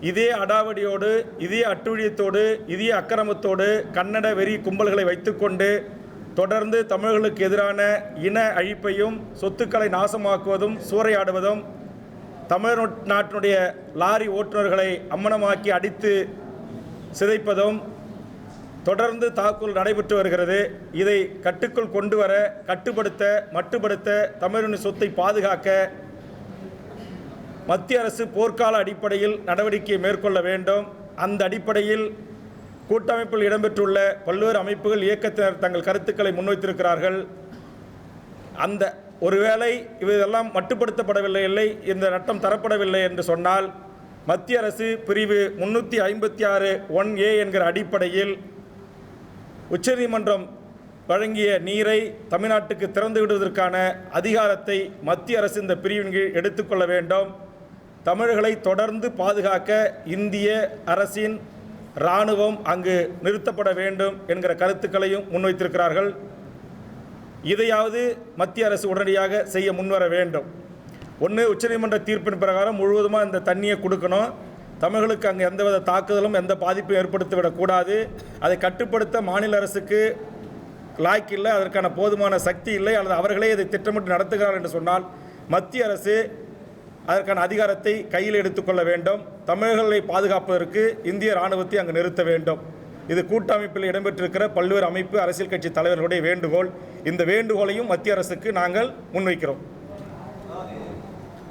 இதே அடாவடியோடு இதே அட்டுழியத்தோடு இதே அக்கிரமத்தோடு கன்னட வெறி கும்பல்களை வைத்துக்கொண்டு தொடர்ந்து தமிழர்களுக்கு எதிரான இன அழிப்பையும் சொத்துக்களை நாசமாக்குவதும் சூறையாடுவதும் தமிழ் நாட்டினுடைய லாரி ஓட்டுநர்களை அம்மனமாக்கி அடித்து சிதைப்பதும் தொடர்ந்து தாக்குதல் நடைபெற்று வருகிறது. இதை கட்டுக்குள் கொண்டு வர கட்டுப்படுத்த மட்டுப்படுத்த தமிழின் சொத்தை பாதுகாக்க மத்திய அரசு போர்க்கால அடிப்படையில் நடவடிக்கை மேற்கொள்ள வேண்டும். அந்த அடிப்படையில் கூட்டமைப்பில் இடம்பெற்றுள்ள பல்வேறு அமைப்புகள் இயக்கத்தினர் தங்கள் கருத்துக்களை முன்வைத்திருக்கிறார்கள். அந்த ஒருவேளை இதெல்லாம் மட்டுப்படுத்தப்படவில்லை இல்லை இந்த நட்டம் தரப்படவில்லை என்று சொன்னால் மத்திய அரசு பிரிவு முன்னூற்றி ஐம்பத்தி ஆறு ஒன் ஏ என்கிற அடிப்படையில் உச்சநீதிமன்றம் வழங்கிய நீரை தமிழ்நாட்டுக்கு திறந்து விடுவதற்கான அதிகாரத்தை மத்திய அரசு இந்த பிரிவின் கீழ் எடுத்துக்கொள்ள வேண்டும். தமிழர்களை தொடர்ந்து பாதுகாக்க இந்திய அரசின் இராணுவம் அங்கு நிறுத்தப்பட வேண்டும் என்கிற கருத்துக்களையும் முன்வைத்திருக்கிறார்கள். இதையாவது மத்திய அரசு உடனடியாக செய்ய முன்வர வேண்டும். ஒன்று உச்சநீதிமன்ற தீர்ப்பின் பிரகாரம் முழுவதுமாக இந்த தண்ணியை கொடுக்கணும். தமிழர்களுக்கு அங்கே எந்தவித தாக்குதலும் எந்த பாதிப்பும் ஏற்படுத்திவிடக்கூடாது அதை கட்டுப்படுத்த மாநில அரசுக்கு லாய்க்கு இல்லை அதற்கான போதுமான சக்தி இல்லை அல்லது அவர்களே இதை திட்டமிட்டு நடத்துகிறார்கள் என்று சொன்னால் மத்திய அரசு அதற்கான அதிகாரத்தை கையில் எடுத்துக்கொள்ள வேண்டும். தமிழர்களை பாதுகாப்பதற்கு இந்திய இராணுவத்தை அங்கு நிறுத்த வேண்டும். இது கூட்டமைப்பில் இடம்பெற்றிருக்கிற பல்வேறு அமைப்பு அரசியல் கட்சி தலைவர்களுடைய வேண்டுகோள். இந்த வேண்டுகோளையும் மத்திய அரசுக்கு நாங்கள் முன்வைக்கிறோம் அதாவது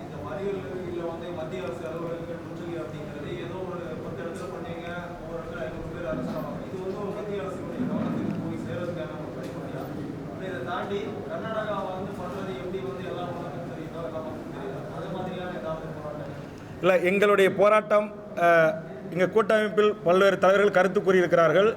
இந்த மறியல்ல வந்து மத்திய அரசு அலுவலகங்கள் முற்றுகை அப்படிங்கிறது ஏதோ ஒரு பத்து இடத்துல பண்ணீங்க ஒவ்வொரு இடத்துல ஐநூறு பேர் அரசு ஆவாங்க இது வந்து ஒரு மத்திய அரசுடைய கவனத்துக்கு போய் சேர்றதுக்கான ஒரு படிப்படியா அப்படி இதை தாண்டி கர்நாடகா வந்து பண்றது எப்படி வந்து எல்லா உலகத்துக்கும் தெரியுதோ எல்லா மக்களுக்கும் தெரியுதோ அது மாதிரியான ஏதாவது போராட்டம் இல்லை எங்களுடைய போராட்டம் எங்கள் கூட்டமைப்பில் பல்வேறு தலைவர்கள் கருத்து கூறியிருக்கிறார்கள்.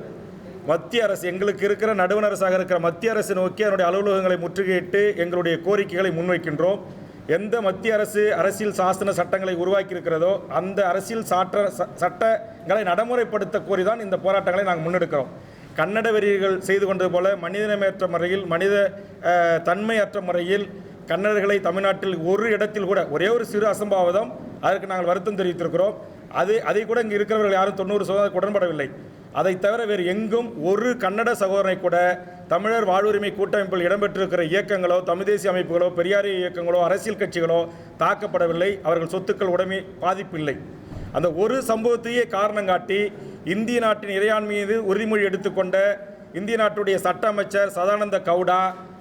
மத்திய அரசு எங்களுக்கு இருக்கிற நடுவண் அரசாக இருக்கிற மத்திய அரசு நோக்கி அதனுடைய அலுவலகங்களை முற்றுகையிட்டு எங்களுடைய கோரிக்கைகளை முன்வைக்கின்றோம். எந்த மத்திய அரசு அரசியல் சாசன சட்டங்களை உருவாக்கியிருக்கிறதோ அந்த அரசியல் சாற்ற ச- சட்டங்களை நடைமுறைப்படுத்த கோரி தான் இந்த போராட்டங்களை நாங்கள் முன்னெடுக்கிறோம். கன்னட வெறியர்கள் செய்து கொண்டது போல மனிதநேயமற்ற முறையில் மனித தன்மையற்ற முறையில் கன்னடர்களை தமிழ்நாட்டில் ஒரு இடத்தில் கூட ஒரே ஒரு சிறு அசம்பாவிதம் அதற்கு நாங்கள் வருத்தம் தெரிவித்திருக்கிறோம். அது அதை கூட இங்கே இருக்கிறவர்கள் யாரும் தொண்ணூறு சதவீதம் உடன்படவில்லை. அதை தவிர வேறு எங்கும் ஒரு கன்னட சகோதரனை கூட தமிழர் வாழ்வுரிமை கூட்டமைப்பில் இடம்பெற்றிருக்கிற இயக்கங்களோ தமிழ் தேசிய அமைப்புகளோ பெரியாரிய இயக்கங்களோ அரசியல் கட்சிகளோ தாக்கப்படவில்லை. அவர்கள் சொத்துக்கள் உடைமை பாதிப்பில்லை. அந்த ஒரு சம்பவத்தையே காரணம் காட்டி இந்திய நாட்டின் இறையாண்மை மீது உறுதிமொழி எடுத்துக்கொண்ட இந்திய நாட்டுடைய சட்ட அமைச்சர் சதானந்த கவுடா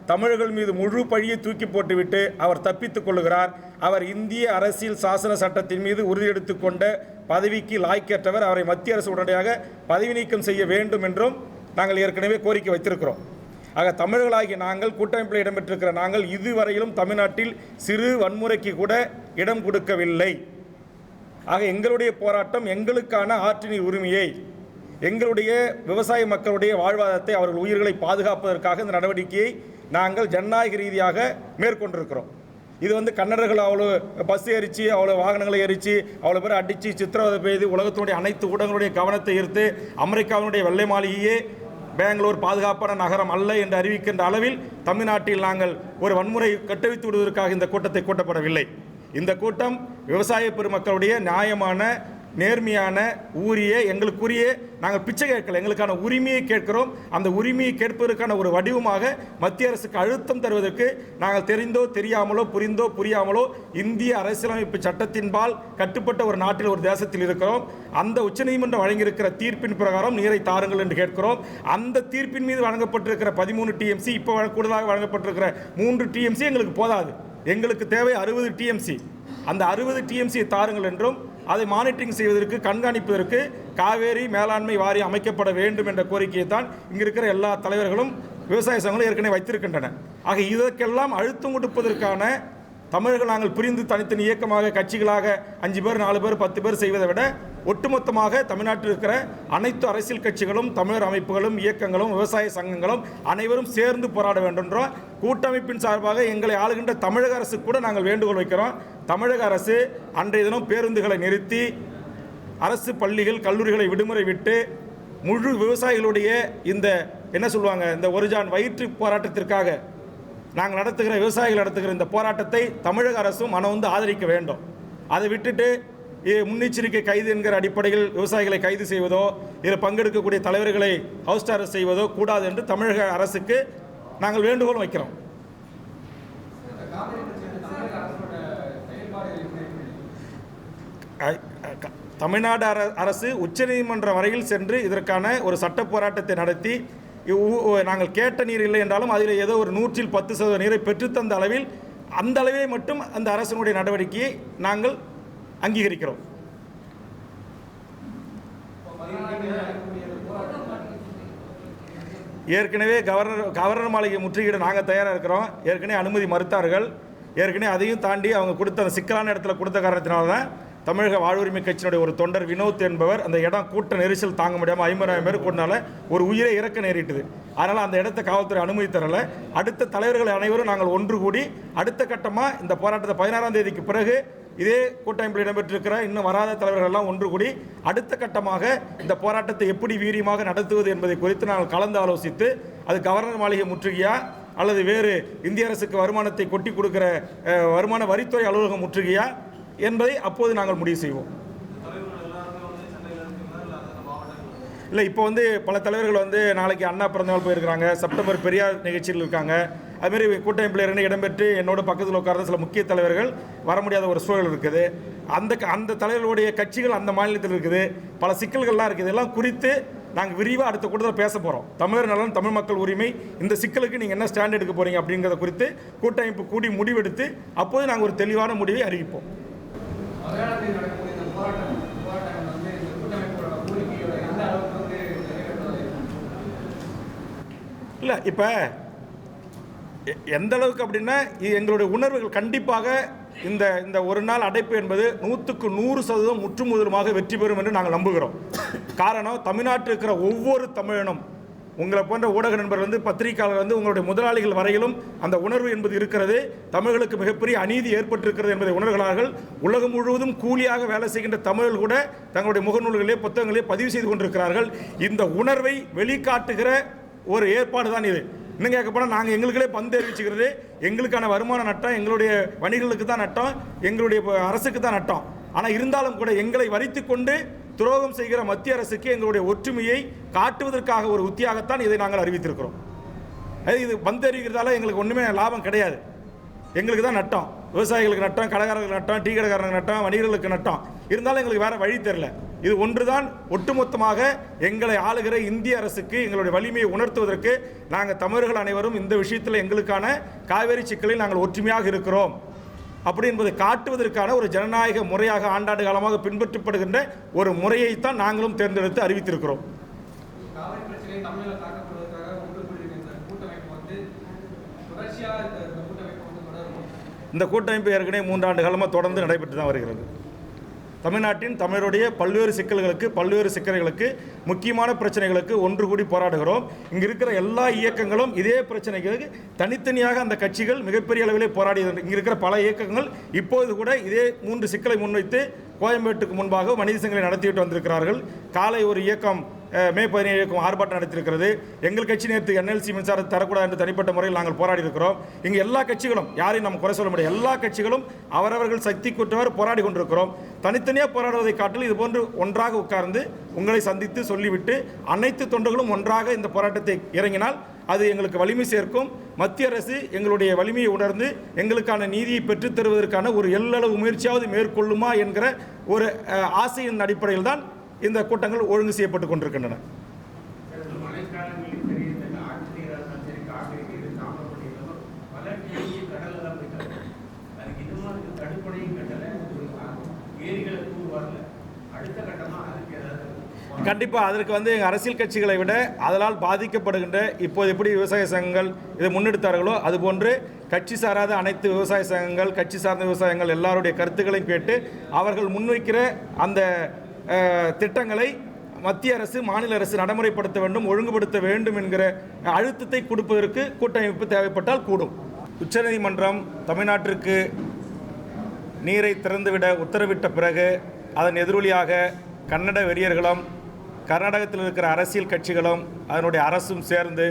தமிழர்கள் மீது முழு பழியை தூக்கி போட்டுவிட்டு அவர் தப்பித்துக் கொள்கிறார் அவர் இந்திய அரசியல் சாசன சட்டத்தின் மீது உறுதி கொண்ட பதவிக்கு லாய்க்கற்றவர். அவரை மத்திய அரசு உடனடியாக பதவி நீக்கம் செய்ய வேண்டும் என்றும் நாங்கள் ஏற்கனவே கோரிக்கை வைத்திருக்கிறோம். ஆக தமிழர்களாகிய நாங்கள் கூட்டமைப்பில் இடம்பெற்றிருக்கிற நாங்கள் இதுவரையிலும் தமிழ்நாட்டில் சிறு வன்முறைக்கு கூட இடம் கொடுக்கவில்லை. ஆக எங்களுடைய போராட்டம் எங்களுக்கான ஆற்றினி உரிமையை எங்களுடைய விவசாய மக்களுடைய வாழ்வாதாரத்தை அவர்கள் உயிர்களை பாதுகாப்பதற்காக இந்த நடவடிக்கையை நாங்கள் ஜனநாயக ரீதியாக மேற்கொண்டிருக்கிறோம். இது வந்து கன்னடர்கள் அவ்வளோ பஸ் எரிச்சு அவ்வளோ வாகனங்களை எரிச்சு அவ்வளோ பேர் அடித்து சித்திரவதை பெய்து உலகத்தினுடைய அனைத்து ஊடகங்களுடைய கவனத்தை ஈர்த்து அமெரிக்காவினுடைய வெள்ளை மாளிகையே பெங்களூர் பாதுகாப்பான நகரம் அல்ல என்று அறிவிக்கின்ற அளவில் தமிழ்நாட்டில் நாங்கள் ஒரு வன்முறை கட்டவித்து விடுவதற்காக இந்த கூட்டத்தை கூட்டப்படவில்லை. இந்த கூட்டம் விவசாய பெருமக்களுடைய நியாயமான நேர்மையான ஊரிய எங்களுக்குரிய நாங்கள் பிச்சை கேட்கல எங்களுக்கான உரிமையை கேட்கிறோம். அந்த உரிமையை கேட்பதற்கான ஒரு வடிவமாக மத்திய அரசுக்கு அழுத்தம் தருவதற்கு நாங்கள் தெரிந்தோ தெரியாமலோ புரிந்தோ புரியாமலோ இந்திய அரசியலமைப்பு சட்டத்தின்பால் கட்டுப்பட்ட ஒரு நாட்டில் ஒரு தேசத்தில் இருக்கிறோம். அந்த உச்சநீதிமன்றம் வழங்கியிருக்கிற தீர்ப்பின் பிரகாரம் நீரை தாருங்கள் என்று கேட்கிறோம். அந்த தீர்ப்பின் மீது வழங்கப்பட்டிருக்கிற பதிமூணு டிஎம்சி இப்போ கூடுதலாக வழங்கப்பட்டிருக்கிற மூன்று டிஎம்சி எங்களுக்கு போதாது. எங்களுக்கு தேவை அறுபது டிஎம்சி. அந்த அறுபது டிஎம்சியை தாருங்கள் என்றும் அதை மானிட்டரிங் செய்வதற்கு கண்காணிப்பதற்கு காவேரி மேலாண்மை வாரியம் அமைக்கப்பட வேண்டும் என்ற கோரிக்கையை தான் இங்கே இருக்கிற எல்லா தலைவர்களும் விவசாய சங்கங்களும் ஏற்கனவே வைத்திருக்கின்றன. ஆக இதற்கெல்லாம் அழுத்தம் கொடுப்பதற்கான தமிழர்கள் நாங்கள் பிரிந்து தனித்தனி இயக்கமாக கட்சிகளாக அஞ்சு பேர் நாலு பேர் பத்து பேர் செய்வதை விட ஒட்டுமொத்தமாக தமிழ்நாட்டில் இருக்கிற அனைத்து அரசியல் கட்சிகளும் தமிழர் அமைப்புகளும் இயக்கங்களும் விவசாய சங்கங்களும் அனைவரும் சேர்ந்து போராட வேண்டும்ன்றோம் கூட்டமைப்பின் சார்பாக எங்களை ஆளுகின்ற தமிழக அரசு கூட நாங்கள் வேண்டுகோள் வைக்கிறோம். தமிழக அரசு அன்றைய தினம் பேருந்துகளை நிறுத்தி அரசு பள்ளிகள் கல்லூரிகளை விடுமுறை விட்டு முழு விவசாயிகளுடைய இந்த என்ன சொல்லுவாங்க இந்த ஒரு ஜான் வயிற்று போராட்டத்திற்காக நாங்கள் நடத்துகிற விவசாயிகள் நடத்துகிற இந்த போராட்டத்தை தமிழக அரசும் மனம் வந்து ஆதரிக்க வேண்டும். அதை விட்டுட்டு முன்னெச்சரிக்கை கைது என்கிற அடிப்படையில் விவசாயிகளை கைது செய்வதோ இதில் பங்கெடுக்கக்கூடிய தலைவர்களை ஹவுஸ் அரெஸ்ட் செய்வதோ கூடாது என்று தமிழக அரசுக்கு நாங்கள் வேண்டுகோள் வைக்கிறோம். தமிழ்நாடு அர- அரசு உச்சநீதிமன்றம் வரையில் சென்று இதற்கான ஒரு சட்ட போராட்டத்தை நடத்தி நாங்கள் கேட்ட நீர் இல்லை என்றாலும் அதில் ஏதோ ஒரு நூற்றில் பத்து சதவீத நீரை பெற்றுத்தந்த அளவில் அந்த அளவே மட்டும் அந்த அரசினுடைய நடவடிக்கையை நாங்கள் அங்கீகரிக்கிறோம். ஏற்கனவே கவர்னர் கவர்னர் மாளிகை முற்றுகையிட நாங்கள் தயாராக இருக்கிறோம். ஏற்கனவே அனுமதி மறுத்தார்கள். ஏற்கனவே அதையும் தாண்டி அவங்க கொடுத்த அந்த சிக்கலான இடத்துல கொடுத்த காரணத்தினால தான் தமிழக வாழ்வுரிமை கட்சியினுடைய ஒரு தொண்டர் வினோத் என்பவர் அந்த இடம் கூட்ட நெரிசல் தாங்க முடியாமல் ஐம்பதாயிரம் பேர் கூட்டினால ஒரு உயிரை இறக்க நேரிட்டது. அதனால் அந்த இடத்த காவல்துறை அனுமதி தரலை. அடுத்த தலைவர்கள் அனைவரும் நாங்கள் ஒன்று கூடி அடுத்த கட்டமாக இந்த போராட்டத்தை பதினாறாம் தேதிக்கு பிறகு இதே கூட்டமைப்பில் இடம்பெற்றிருக்கிற இன்னும் வராத தலைவர்கள் எல்லாம் ஒன்று கூடி அடுத்த கட்டமாக இந்த போராட்டத்தை எப்படி வீரியமாக நடத்துவது என்பதை குறித்து நாங்கள் கலந்து ஆலோசித்து அது கவர்னர் மாளிகை முற்றுகையா அல்லது வேறு இந்திய அரசுக்கு வருமானத்தை கொட்டி கொடுக்கிற வருமான வரித்துறை அலுவலகம் முற்றுகையா என்பதை அப்போது நாங்கள் முடிவு செய்வோம். இல்லை இப்போ வந்து பல தலைவர்கள் வந்து நாளைக்கு அண்ணா பிறந்தநாள் போயிருக்கிறாங்க செப்டம்பர் பெரியார் நிகழ்ச்சியில் இருக்காங்க. அதுமாரி கூட்டமைப்பில் இருந்து இடம்பெற்று என்னோட பக்கத்தில் உட்கார்ந்த சில முக்கிய தலைவர்கள் வர முடியாத ஒரு சூழல் இருக்குது. அந்த க- அந்த தலைவர்களுடைய கட்சிகள் அந்த மாநிலத்தில் இருக்குது. பல சிக்கல்கள்லாம் இருக்குது. இதெல்லாம் குறித்து நாங்கள் விரிவாக அடுத்த கூட்டத்தில் பேச போகிறோம் தமிழர் நலன் தமிழ் மக்கள் உரிமை இந்த சிக்கலுக்கு நீங்கள் என்ன ஸ்டாண்ட் எடுக்க போகிறீங்க அப்படிங்கிறத குறித்து கூட்டமைப்பு கூடி முடிவெடுத்து அப்போது நாங்கள் ஒரு தெளிவான முடிவை அறிவிப்போம். மலையாளத்தில் நடக்கக்கூடிய இந்த போராட்டம் போராட்டங்கள் வந்து இந்த கூட்டமைப்போட கோரிக்கையோட எந்த அளவுக்கு வந்து இல்லை இப்போ எந்த அளவுக்கு அப்படின்னா இது எங்களுடைய உணர்வுகள் கண்டிப்பாக இந்த இந்த ஒரு நாள் அடைப்பு என்பது நூற்றுக்கு நூறு சதவீதம் முற்றுமுதலுமாக வெற்றி பெறும் என்று நாங்கள் நம்புகிறோம். காரணம் தமிழ்நாட்டில் இருக்கிற ஒவ்வொரு தமிழனும் உங்களை போன்ற ஊடக நண்பர்கள் வந்து பத்திரிகையாளர் வந்து உங்களுடைய முதலாளிகள் வரையிலும் அந்த உணர்வு என்பது இருக்கிறது. தமிழர்களுக்கு மிகப்பெரிய அநீதி ஏற்பட்டிருக்கிறது என்பதை உணர்கிறார்கள். உலகம் முழுவதும் கூலியாக வேலை செய்கின்ற தமிழர்கள் கூட தங்களுடைய முகநூல்களே புத்தகங்களே பதிவு செய்து கொண்டிருக்கிறார்கள். இந்த உணர்வை வெளிக்காட்டுகிற ஒரு ஏற்பாடு தான் இது. இன்னும் கேட்க போனால் நாங்கள் எங்களுக்களே பந்து அறிவிச்சுக்கிறது எங்களுக்கான வருமான நட்டம் எங்களுடைய வணிகர்களுக்கு தான் நட்டம் எங்களுடைய அரசுக்கு தான் நட்டம். ஆனால் இருந்தாலும் கூட எங்களை வரித்து கொண்டு துரோகம் செய்கிற மத்திய அரசுக்கு எங்களுடைய ஒற்றுமையை காட்டுவதற்காக ஒரு உத்தியாகத்தான் இதை நாங்கள் அறிவித்திருக்கிறோம். அது இது வந்தறிவிக்கிறதால எங்களுக்கு ஒன்றுமே லாபம் கிடையாது. எங்களுக்கு தான் நட்டம். விவசாயிகளுக்கு நட்டம் கடைக்காரர்களுக்கு நட்டம் டீ கடைக்காரர்களுக்கு நட்டம் வணிகர்களுக்கு நட்டம். இருந்தாலும் எங்களுக்கு வேறு வழி தெரியல. இது ஒன்றுதான் ஒட்டுமொத்தமாக எங்களை ஆளுகிற இந்திய அரசுக்கு எங்களுடைய வலிமையை உணர்த்துவதற்கு நாங்கள் தமிழர்கள் அனைவரும் இந்த விஷயத்தில் எங்களுக்கான காவேரி சிக்கலில் நாங்கள் ஒற்றுமையாக இருக்கிறோம். அப்படி என்பதை காட்டுவதற்கான ஒரு ஜனநாயக முறையாக ஆண்டாண்டு காலமாக பின்பற்றப்படுகின்ற ஒரு முறையைத்தான் நாங்களும் தேர்ந்தெடுத்து அறிவித்திருக்கிறோம். இந்த கூட்டமைப்பு ஏற்கனவே மூன்றாண்டு காலமாக தொடர்ந்து நடைபெற்று தான் வருகிறது. தமிழ்நாட்டின் தமிழருடைய பல்வேறு சிக்கல்களுக்கு பல்வேறு சிக்கல்களுக்கு முக்கியமான பிரச்சனைகளுக்கு ஒன்று கூடி போராடுகிறோம். இங்கே இருக்கிற எல்லா இயக்கங்களும் இதே பிரச்சனைகளுக்கு தனித்தனியாக அந்த கட்சிகள் மிகப்பெரிய அளவிலே போராடி இங்கே இருக்கிற பல இயக்கங்கள் இப்போது கூட இதே மூன்று சிக்கலை முன்வைத்து கோயம்பேட்டுக்கு முன்பாக மனித சங்கங்களை நடத்திவிட்டு வந்திருக்கிறார்கள். காலை ஒரு இயக்கம் மே பதினேழுக்கும் ஆர்ப்பாட்டம் நடத்தியிருக்கிறது. எங்கள் கட்சி நேற்று என்எல்சி மின்சாரத்தை தரக்கூடாது என்று தனிப்பட்ட முறையில் நாங்கள் போராடி இருக்கிறோம் இங்கே எல்லா கட்சிகளும் யாரையும் நம்ம குறை சொல்ல முடியாது. எல்லா கட்சிகளும் அவரவர்கள் சக்தி குற்றவர் போராடி கொண்டிருக்கிறோம். தனித்தனியாக போராடுவதை காட்டில் இது போன்று ஒன்றாக உட்கார்ந்து உங்களை சந்தித்து சொல்லிவிட்டு அனைத்து தொண்டர்களும் ஒன்றாக இந்த போராட்டத்தை இறங்கினால் அது எங்களுக்கு வலிமை சேர்க்கும். மத்திய அரசு எங்களுடைய வலிமையை உணர்ந்து எங்களுக்கான நீதியை பெற்றுத்தருவதற்கான ஒரு எல்லளவு முயற்சியாவது மேற்கொள்ளுமா என்கிற ஒரு ஆசையின் அடிப்படையில் தான் இந்த கூட்டங்கள் ஒழுங்கு செய்யப்பட்டு கொண்டிருக்கின்றன. கண்டிப்பாக அதற்கு வந்து எங்கள் அரசியல் கட்சிகளை விட அதனால் பாதிக்கப்படுகின்ற இப்போது எப்படி விவசாய சங்கங்கள் இதை முன்னெடுத்தார்களோ அதுபோன்று கட்சி சாராத அனைத்து விவசாய சங்கங்கள் கட்சி சார்ந்த விவசாயங்கள் எல்லாருடைய கருத்துக்களையும் கேட்டு அவர்கள் முன்வைக்கிற அந்த திட்டங்களை மத்திய அரசு மாநில அரசு நடைமுறைப்படுத்த வேண்டும் ஒழுங்குபடுத்த வேண்டும் என்கிற அழுத்தத்தை கொடுப்பதற்கு கூட்டமைப்பு தேவைப்பட்டால் கூடும். உச்சநீதிமன்றம் தமிழ்நாட்டிற்கு நீரை திறந்துவிட உத்தரவிட்ட பிறகு அதன் எதிரொலியாக கன்னட வெறியர்களும் கர்நாடகத்தில் இருக்கிற அரசியல் கட்சிகளும் அதனுடைய அரசும் சேர்ந்து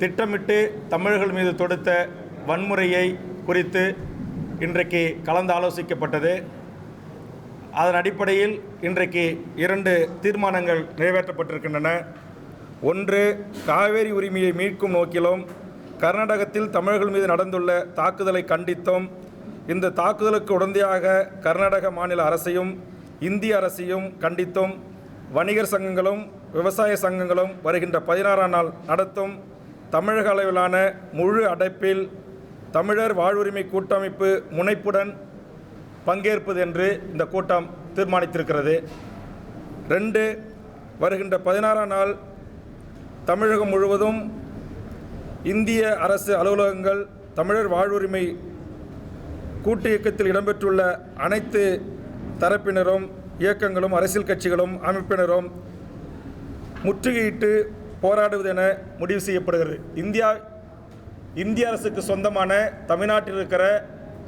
திட்டமிட்டு தமிழர்கள் மீது தொடுத்த வன்முறையை குறித்து இன்றைக்கு கலந்து ஆலோசிக்கப்பட்டது அதன் அடிப்படையில் இன்றைக்கு இரண்டு தீர்மானங்கள் நிறைவேற்றப்பட்டிருக்கின்றன. ஒன்று காவேரி உரிமையை மீட்கும் நோக்கிலும் கர்நாடகத்தில் தமிழர்கள் மீது நடந்துள்ள தாக்குதலை கண்டித்தும் இந்த தாக்குதலுக்கு உடந்தையாக கர்நாடக மாநில அரசையும் இந்திய அரசையும் கண்டித்தும் வணிகர் சங்கங்களும் விவசாய சங்கங்களும் வருகின்ற பதினாறாம் நாள் நடத்தும் தமிழக அளவிலான முழு அடைப்பில் தமிழர் வாழ்வுரிமை கூட்டமைப்பு முனைப்புடன் பங்கேற்பது என்று இந்த கூட்டம் தீர்மானித்திருக்கிறது. ரெண்டு வருகின்ற பதினாறாம் நாள் தமிழகம் முழுவதும் இந்திய அரசு அலுவலகங்கள் தமிழர் வாழ்வுரிமை கூட்டு இயக்கத்தில் இடம்பெற்றுள்ள அனைத்து தரப்பினரும் இயக்கங்களும் அரசியல் கட்சிகளும் அமைப்பினரும் முற்றுகையிட்டு போராடுவது என முடிவு செய்யப்படுகிறது. இந்தியா இந்திய அரசுக்கு சொந்தமான தமிழ்நாட்டில் இருக்கிற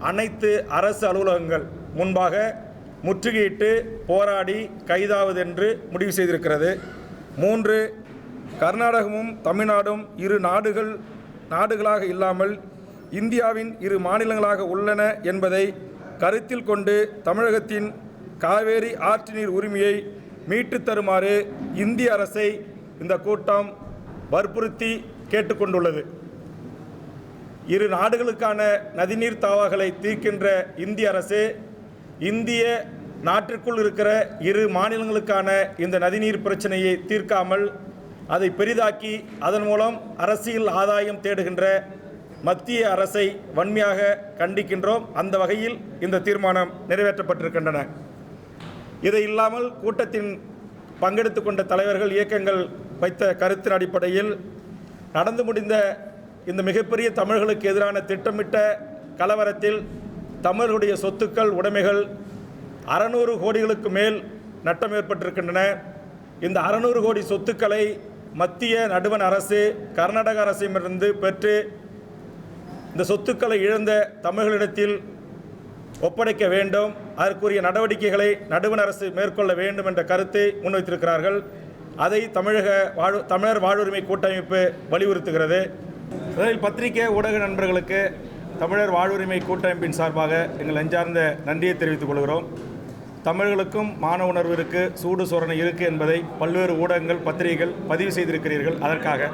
அனைத்து அரசு அலுவலகங்கள் முன்பாக முற்றுகையிட்டு போராடி கைதாவது என்று முடிவு செய்திருக்கிறது. மூன்று கர்நாடகமும் தமிழ்நாடும் இரு நாடுகள் நாடுகளாக இல்லாமல் இந்தியாவின் இரு மாநிலங்களாக உள்ளன என்பதை கருத்தில் கொண்டு தமிழகத்தின் காவேரி ஆற்று நீர் உரிமையை மீட்டுத் தருமாறு இந்திய அரசை இந்த கூட்டம் வற்புறுத்தி கேட்டுக்கொண்டுள்ளது. இரு நாடுகளுக்கான நதிநீர் தாவாகளை தீர்க்கின்ற இந்திய அரசு இந்திய நாட்டிற்குள் இருக்கிற இரு மாநிலங்களுக்கான இந்த நதிநீர் பிரச்சனையை தீர்க்காமல் அதை பெரிதாக்கி அதன் மூலம் அரசியல் ஆதாயம் தேடுகின்ற மத்திய அரசை வன்மையாக கண்டிக்கின்றோம். அந்த வகையில் இந்த தீர்மானம் நிறைவேற்றப்பட்டிருக்கின்றன. இதை இல்லாமல் கூட்டத்தின் பங்கெடுத்து கொண்ட தலைவர்கள் இயக்கங்கள் வைத்த கருத்தின் அடிப்படையில் நடந்து முடிந்த இந்த மிகப்பெரிய தமிழர்களுக்கு எதிரான திட்டமிட்ட கலவரத்தில் தமிழர்களுடைய சொத்துக்கள் உடைமைகள் அறநூறு கோடிகளுக்கு மேல் நட்டம் ஏற்பட்டிருக்கின்றன. இந்த அறநூறு கோடி சொத்துக்களை மத்திய நடுவண் அரசு கர்நாடக அரசிடமிருந்து பெற்று இந்த சொத்துக்களை இழந்த தமிழர்களிடத்தில் ஒப்படைக்க வேண்டும். அதற்குரிய நடவடிக்கைகளை நடுவண் அரசு மேற்கொள்ள வேண்டும் என்ற கருத்தை முன்வைத்திருக்கிறார்கள். அதை தமிழக வாழ் தமிழர் வாழ்வுரிமை கூட்டமைப்பு வலியுறுத்துகிறது. முதலில் பத்திரிகை ஊடக நண்பர்களுக்கு தமிழர் வாழ்வுரிமை கூட்டமைப்பின் சார்பாக எங்கள் நெஞ்சார்ந்த நன்றியை தெரிவித்துக் கொள்கிறோம். தமிழர்களுக்கும் மான உணர்வு இருக்குது சூடு சோரணை இருக்கு என்பதை பல்வேறு ஊடகங்கள் பத்திரிகைகள் பதிவு செய்திருக்கிறீர்கள். அதற்காக